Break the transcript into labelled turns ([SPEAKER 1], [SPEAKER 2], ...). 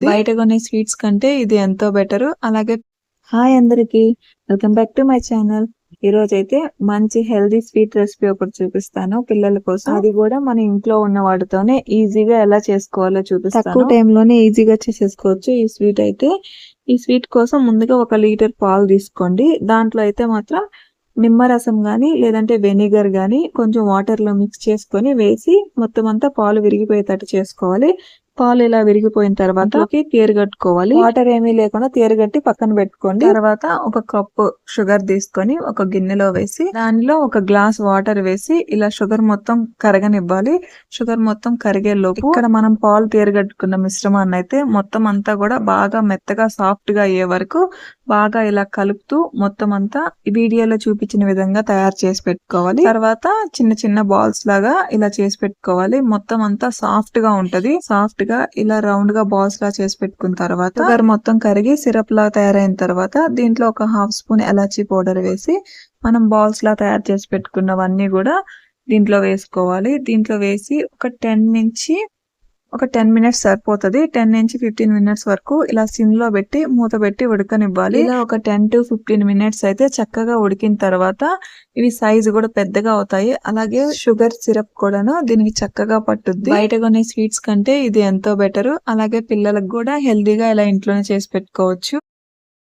[SPEAKER 1] బయట కొనే స్వీట్స్ కంటే ఇది ఎంతో బెటర్. అలాగే హాయ్ అందరికి welcome back to my channel. ఈ రోజు అయితే మంచి హెల్దీ స్వీట్ రెసిపీ ఒకటి చూపిస్తాను పిల్లల కోసం. అది కూడా మన ఇంట్లో ఉన్న వాటితోనే ఈజీగా ఎలా చేసుకోవాలో చూపిస్తాను. తక్కువ టైంలోనే ఈజీగా చేసేసుకోవచ్చు ఈ స్వీట్ అయితే. ఈ స్వీట్ కోసం ముందుగా ఒక లీటర్ పాలు తీసుకోండి. దాంట్లో అయితే మాత్రం నిమ్మరసం గాని లేదంటే వెనిగర్ గాని కొంచెం వాటర్లో మిక్స్ చేసుకొని వేసి మొత్తం అంతా పాలు విరిగిపోయేటట్టు చేసుకోవాలి. పాలు ఇలా విరిగిపోయిన తర్వాత తీరగట్టుకోవాలి వాటర్ ఏమీ లేకుండా తీరగట్టి పక్కన పెట్టుకోండి. తర్వాత ఒక కప్పు షుగర్ తీసుకొని ఒక గిన్నెలో వేసి దానిలో ఒక గ్లాస్ వాటర్ వేసి ఇలా షుగర్ మొత్తం కరగనివ్వాలి. షుగర్ మొత్తం కరిగే లోపు ఇక్కడ మనం పాలు తీరగట్టుకున్న మిశ్రమాన్ని అయితే మొత్తం అంతా కూడా బాగా మెత్తగా సాఫ్ట్గా అయ్యే వరకు బాగా ఇలా కలుపుతూ మొత్తం అంతా ఈ వీడియోలో చూపించిన విధంగా తయారు చేసి పెట్టుకోవాలి. తర్వాత చిన్న చిన్న బాల్స్ లాగా ఇలా చేసి పెట్టుకోవాలి. మొత్తం అంతా సాఫ్ట్గా ఉంటది. సాఫ్ట్ గా ఇలా రౌండ్గా బాల్స్ లా చేసి పెట్టుకున్న తర్వాత షుగర్ మొత్తం కరిగి సిరప్ లా తయారైన తర్వాత దీంట్లో ఒక హాఫ్ స్పూన్ ఎలాచీ పౌడర్ వేసి మనం బాల్స్ లా తయారు చేసి పెట్టుకున్నవన్నీ కూడా దీంట్లో వేసుకోవాలి. దీంట్లో వేసి ఒక టెన్ నుంచి ఒక టెన్ మినిట్స్ సరిపోతుంది. టెన్ నుంచి ఫిఫ్టీన్ మినిట్స్ వరకు ఇలా సిమ్లో పెట్టి మూత పెట్టి ఉడకనివ్వాలి. ఇలా ఒక టెన్ టు ఫిఫ్టీన్ మినిట్స్ అయితే చక్కగా ఉడికిన తర్వాత ఇవి సైజు కూడా పెద్దగా అవుతాయి. అలాగే షుగర్ సిరప్ కూడాను దీనికి చక్కగా పట్టుద్ది. బయట కొనే స్వీట్స్ కంటే ఇది ఎంతో బెటర్ అలాగే పిల్లలకు కూడా హెల్దీగా ఇలా ఇంట్లోనే చేసి పెట్టుకోవచ్చు.